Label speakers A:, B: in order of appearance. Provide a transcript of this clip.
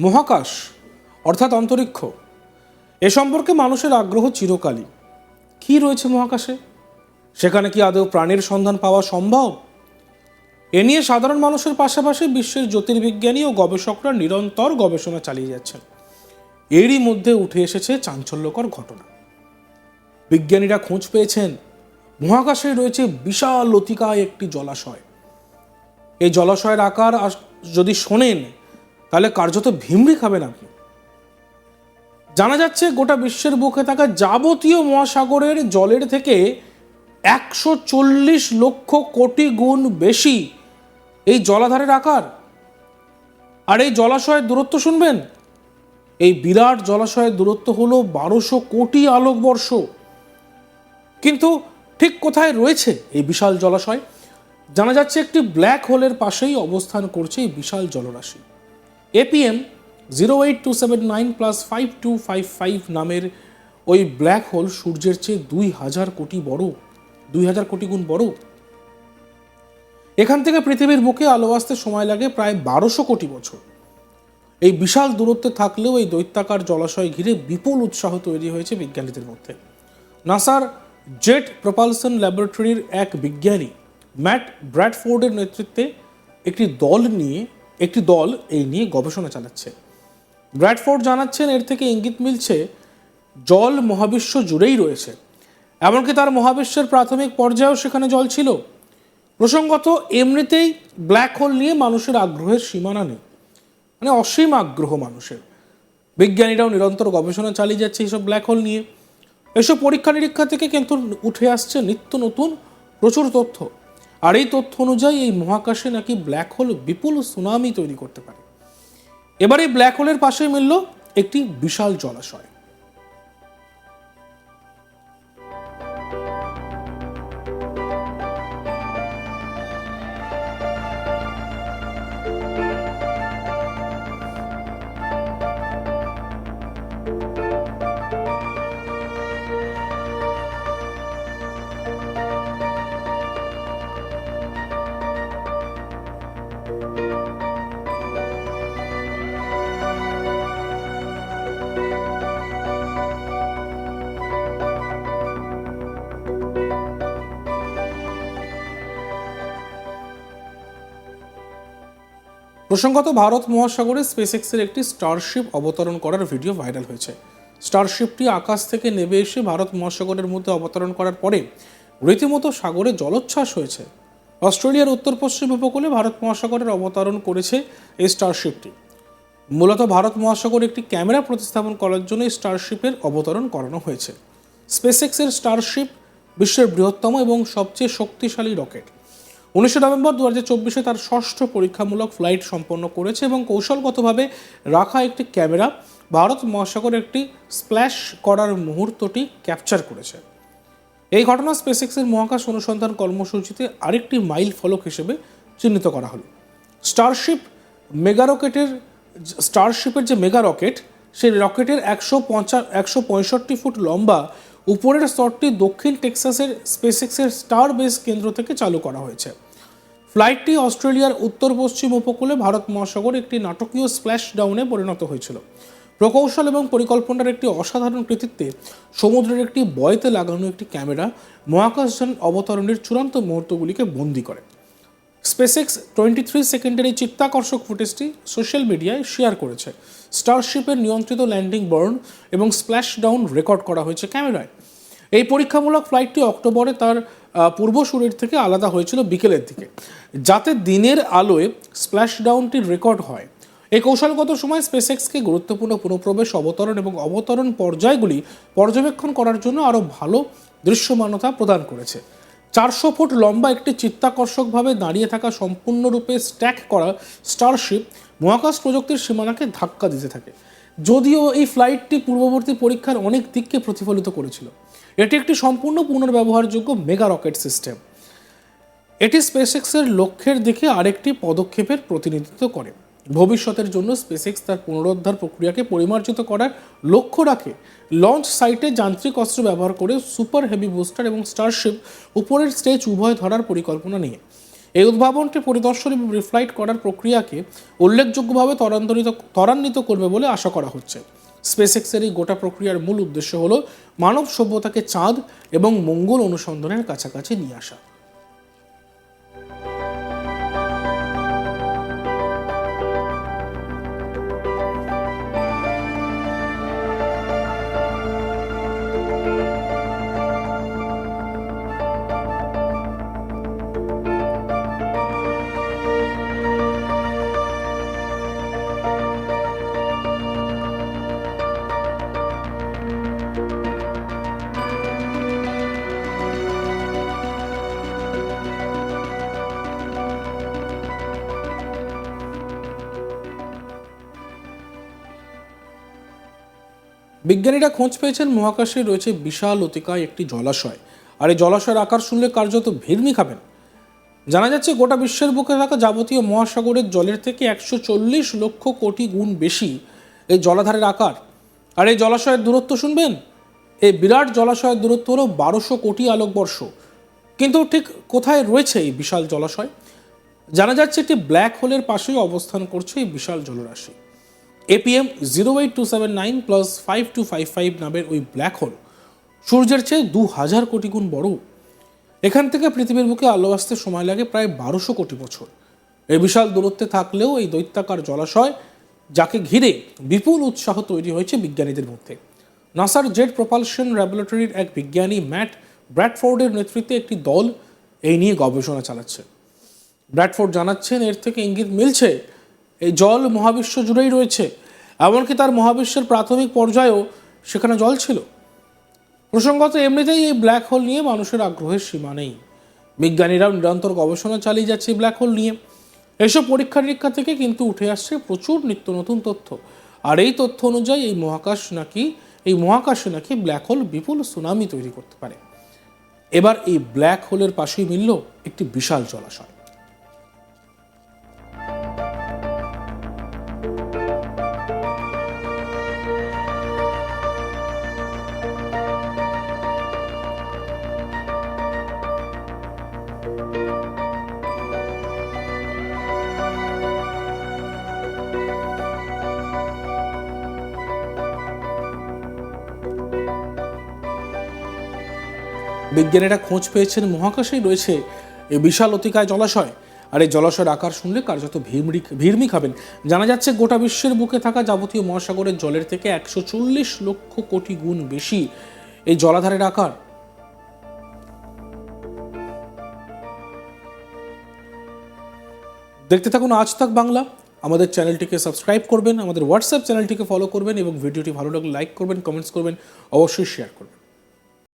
A: মহাকাশ, অর্থাৎ অন্তরিক্ষ, এ সম্পর্কে মানুষের আগ্রহ চিরকালই। কি রয়েছে মহাকাশে? সেখানে কি আদৌ প্রাণীর সন্ধান পাওয়া সম্ভব? এ নিয়ে সাধারণ মানুষের পাশাপাশি বিশ্বের জ্যোতির্বিজ্ঞানী ও গবেষকরা নিরন্তর গবেষণা চালিয়ে যাচ্ছেন। এরই মধ্যে উঠে এসেছে চাঞ্চল্যকর ঘটনা। বিজ্ঞানীরা খোঁজ পেয়েছেন, মহাকাশে রয়েছে বিশাল লতিকায় একটি জলাশয়। এই জলাশয়ের আকার যদি শোনেন তাহলে কার্যত ভিমড়ি খাবেন আপনি। জানা যাচ্ছে গোটা বিশ্বের বুকে থাকা যাবতীয় মহাসাগরের জলের থেকে একশো চল্লিশ লক্ষ কোটি গুণ বেশি এই জলাধারের আকার। আর এই জলাশয়ের দূরত্ব শুনবেন? এই বিরাট জলাশয়ের দূরত্ব হলো বারোশো কোটি আলোকবর্ষ। কিন্তু ঠিক কোথায় রয়েছে এই বিশাল জলাশয়? জানা যাচ্ছে একটি ব্ল্যাক হোলের পাশেই অবস্থান করছে এই বিশাল জলরাশি। APM zero eight two seven nine plus five two five five নামের ওই ব্ল্যাক হোল সূর্যের চেয়ে দুই হাজার কোটি বড়, দুই হাজার কোটি গুণ বড়। এখান থেকে পৃথিবীর বুকে আলো আসতে সময় লাগে প্রায় বারোশো কোটি বছর। এই বিশাল দূরত্বে থাকলেও এই দৈত্যাকার জলাশয় ঘিরে বিপুল উৎসাহ তৈরি হয়েছে বিজ্ঞানীদের মধ্যে। নাসার জেট প্রপালসন ল্যাবরেটরির এক বিজ্ঞানী, ম্যাট ব্র্যাডফোর্ডের নেতৃত্বে একটি দল নিয়ে একটি দল এই নিয়ে গবেষণা চালাচ্ছে। ব্র্যাডফোর্ড জানাচ্ছেন এর থেকে ইঙ্গিত মিলছে, জল মহাবিশ্ব জুড়েই রয়েছে। এমনকি তার মহাবিশ্বের প্রাথমিক পর্যায়েও সেখানে জল ছিল। প্রসঙ্গত, এমনিতেই ব্ল্যাক হোল নিয়ে মানুষের আগ্রহের সীমানা নেই। মানে অসীম আগ্রহ মানুষের। বিজ্ঞানীরাও নিরন্তর গবেষণা চালিয়ে যাচ্ছে এইসব ব্ল্যাক হোল নিয়ে। এসব পরীক্ষা নিরীক্ষা থেকে কিন্তু উঠে আসছে নিত্য নতুন, প্রচুর তথ্য। আর এই তথ্য অনুযায়ী এই মহাকাশে নাকি ব্ল্যাক হোল বিপুল সুনামি তৈরি করতে পারে। এবারে ব্ল্যাক হোলের পাশে মিলল একটি বিশাল জলাশয়। প্রসঙ্গত ভারত মহাসাগরে স্পেসএক্সের একটি স্টারশিপ অবতরণ করার ভিডিও ভাইরাল হয়েছে। স্টারশিপটি আকাশ থেকে নেমে এসে ভারত মহাসাগরের মধ্যে অবতরণ করার পরে রীতিমতো সাগরে জলোচ্ছ্বাস হয়েছে। অস্ট্রেলিয়ার উত্তর পশ্চিম উপকূলে ভারত মহাসাগরের অবতরণ করেছে এই স্টারশিপটি। মূলত ভারত মহাসাগরে একটি ক্যামেরা প্রতিস্থাপন করার জন্য স্টারশিপের অবতরণ করানো হয়েছে। স্পেসএক্সের স্টারশিপ বিশ্বের বৃহত্তম এবং সবচেয়ে শক্তিশালী রকেট। উনিশে নভেম্বর দু হাজার চব্বিশে তার ষষ্ঠ পরীক্ষামূলক ফ্লাইট সম্পন্ন করেছে এবং কৌশলগতভাবে রাখা একটি ক্যামেরা ভারত মহাসাগরে একটি স্প্ল্যাশ করার মুহূর্তটি ক্যাপচার করেছে। এই ঘটনা স্পেসএক্সের মহাকাশ অনুসন্ধান কর্মসূচিতে আরেকটি মাইল ফলক হিসেবে চিহ্নিত করা হলো। স্টারশিপ মেগা রকেটের স্টারশিপের যে মেগা রকেট সেই রকেটের একশো পঞ্চা, একশো পঁয়ষট্টি ফুট লম্বা উপরের স্তরটি দক্ষিণ টেক্সাসের স্পেসএক্সের স্টার বেস কেন্দ্র থেকে চালু করা হয়েছে। ফ্লাইটটি অস্ট্রেলিয়ার উত্তর পশ্চিম উপকূলে ভারত মহাসাগর একটি নাটকীয় স্প্ল্যাশ ডাউনে পরিণত হয়েছিল। প্রকৌশল এবং পরিকল্পনার একটি অসাধারণ কৃতিত্বে সমুদ্রের একটি বয়তে লাগানো একটি ক্যামেরা মহাকাশযান অবতরণের চূড়ান্ত মুহূর্তগুলিকে বন্দি করে। স্পেসএক্স টোয়েন্টি থ্রি সেকেন্ডের এই চিত্তাকর্ষক ফুটেজটি সোশ্যাল মিডিয়ায় শেয়ার করেছে। স্টারশিপের নিয়ন্ত্রিত ল্যান্ডিং বার্ন এবং স্প্ল্যাশ ডাউন রেকর্ড করা হয়েছে ক্যামেরায়। এই পরীক্ষামূলক ফ্লাইটটি অক্টোবরে তার পূর্বসূরির থেকে আলাদা হয়েছিল বিকেলের দিকে। যাতে দিনের আলোয় স্প্ল্যাশ ডাউনটির রেকর্ড হয়। এই কৌশলগত সময় স্পেসএক্সকে গুরুত্বপূর্ণ পুনঃপ্রবেশ, অবতরণ এবং অবতরণ পর্যায়গুলি পর্যবেক্ষণ করার জন্য আরও ভালো দৃশ্যমানতা প্রদান করেছে। চারশো ফুট লম্বা একটি চিত্তাকর্ষকভাবে দাঁড়িয়ে থাকা সম্পূর্ণরূপে স্ট্যাক করা স্টারশিপ মহাকাশ প্রযুক্তির সীমানাকে ধাক্কা দিতে থাকে। যদিও এই ফ্লাইটটি পূর্ববর্তী পরীক্ষার অনেক দিককে প্রতিফলিত করেছিল। এটি একটি সম্পূর্ণ পুনর্ব্যবহারযোগ্য মেগা রকেট সিস্টেম এটি স্পেসএক্সের লক্ষ্যের দিকে আরেকটি পদক্ষেপের প্রতিনিধিত্ব করে। ভবিষ্যতের জন্য স্পেসএক্স তার পুনরুদ্ধার প্রক্রিয়াকে পরিমার্জিত করার লক্ষ্য রাখে। লঞ্চ সাইটে যান্ত্রিক অস্ত্র ব্যবহার করে সুপার হেভি বুস্টার এবং স্টারশিপ উপরের স্টেজ উভয় ধরার পরিকল্পনা নিয়ে। এই উদ্ভাবনটি পরিদর্শন এবং রিফ্লাইট করার প্রক্রিয়াকে উল্লেখযোগ্যভাবে ত্বরান্তরিত ত্বরান্বিত করবে বলে আশা করা হচ্ছে। স্পেসএক্সের এই গোটা প্রক্রিয়ার মূল উদ্দেশ্য হল মানব সভ্যতাকে চাঁদ এবং মঙ্গল অনুসন্ধানের কাছাকাছি নিয়ে আসা। বিজ্ঞানীরা খোঁজ পেয়েছেন মহাকাশে রয়েছে বিশাল অতিকায় একটি জলাশয়। আর এই জলাশয়ের আকার শুনলে কার্যত ভিড়মি খাবেন। জানা যাচ্ছে গোটা বিশ্বের বুকে থাকা যাবতীয় মহাসাগরের জলের থেকে একশো চল্লিশ লক্ষ কোটি গুণ বেশি এই জলাধারের আকার। আর এই জলাশয়ের দূরত্ব শুনবেন? এই বিরাট জলাশয়ের দূরত্ব হলো বারোশো কোটি আলোকবর্ষ। কিন্তু ঠিক কোথায় রয়েছে এই বিশাল জলাশয়? জানা যাচ্ছে একটি ব্ল্যাক হোলের পাশেই অবস্থান করছে এই বিশাল জলরাশি। APM zero eight two seven nine plus five two five five নামের ওই ব্ল্যাক হোল সূর্যের চেয়ে দু হাজার কোটি গুণ বড়। এখান থেকে পৃথিবীর বুকে আলো আসতে সময় লাগে প্রায় বারোশো কোটি বছর। এই বিশাল দূরত্বে থাকলেও এই দৈত্যাকার জলাশয়, যাকে ঘিরে বিপুল উৎসাহ তৈরি হয়েছে বিজ্ঞানীদের মধ্যে। নাসার জেট প্রপালশন ল্যাবরেটরির এক বিজ্ঞানী ম্যাট ব্র্যাডফোর্ডের নেতৃত্বে একটি দল এই নিয়ে গবেষণা চালাচ্ছে। ব্র্যাডফোর্ড জানাচ্ছেন, এর থেকে ইঙ্গিত মিলছে এই জল মহাবিশ্ব জুড়েই রয়েছে, এমনকি তার মহাবিশ্বের প্রাথমিক পর্যায়েও সেখানে জল ছিল। প্রসঙ্গত, এমনিতেই এই ব্ল্যাক হোল নিয়ে মানুষের আগ্রহের সীমা নেই। বিজ্ঞানীরাও নিরন্তর গবেষণা চালিয়ে যাচ্ছে ব্ল্যাক হোল নিয়ে। এসব পরীক্ষা নিরীক্ষা থেকে কিন্তু উঠে আসছে প্রচুর নিত্য নতুন তথ্য। আর এই তথ্য অনুযায়ী এই মহাকাশ নাকি, এই মহাকাশে নাকি ব্ল্যাক হোল বিপুল সুনামি তৈরি করতে পারে। এবার এই ব্ল্যাক হোলের পাশেই মিলল একটি বিশাল জলাশয়। বিজ্ঞানীরা খোঁজ পেয়েছেন মহাকাশেই রয়েছে এই বিশাল অতিকায় জলাশয়। আর এই জলাশয়ের আকার শুনলে কার্যত ভিড়মি ভিড়মি খাবেন। জানা যাচ্ছে গোটা বিশ্বের বুকে থাকা যাবতীয় মহাসাগরের জলের থেকে একশো চল্লিশ লক্ষ কোটি গুণ বেশি এই জলাধারের আকার। দেখতে থাকুন আজ তাক বাংলা। আমাদের চ্যানেলটিকে সাবস্ক্রাইব করবেন, আমাদের হোয়াটসঅ্যাপ চ্যানেলটিকে ফলো করবেন এবং ভিডিওটি ভালো লাগলে লাইক করবেন, কমেন্টস করবেন, অবশ্যই শেয়ার করবেন।